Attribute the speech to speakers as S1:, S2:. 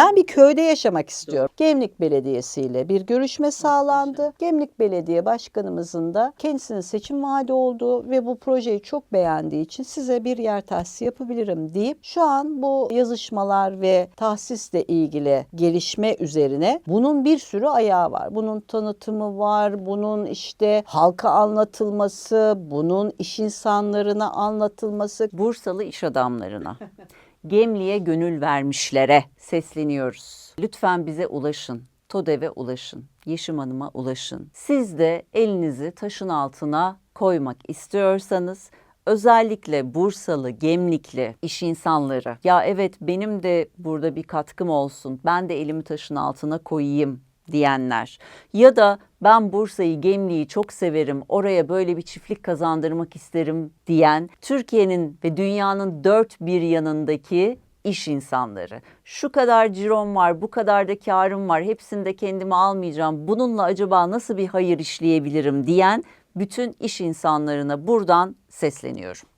S1: Ben bir köyde yaşamak istiyorum. Gemlik Belediyesi ile bir görüşme sağlandı. Gemlik Belediye Başkanımızın da kendisinin seçim vaadi olduğu ve bu projeyi çok beğendiği için size bir yer tahsisi yapabilirim deyip şu an bu yazışmalar ve tahsisle ilgili gelişme üzerine bunun bir sürü ayağı var. Bunun tanıtımı var, bunun işte halka anlatılması, bunun iş insanlarına anlatılması. Bursalı iş adamlarına, Gemli'ye gönül vermişlere sesleniyoruz. Lütfen bize ulaşın. TODEV'e ulaşın. Yeşim Hanım'a ulaşın. Siz de elinizi taşın altına koymak istiyorsanız özellikle Bursalı, Gemlikli iş insanları ya evet benim de burada bir katkım olsun. Ben de elimi taşın altına koyayım diyenler ya da ben Bursa'yı, Gemli'yi çok severim, oraya böyle bir çiftlik kazandırmak isterim diyen Türkiye'nin ve dünyanın dört bir yanındaki iş insanları. Şu kadar cirom var, bu kadar da karım var, hepsini de kendime almayacağım. Bununla acaba nasıl bir hayır işleyebilirim diyen bütün iş insanlarına buradan sesleniyorum.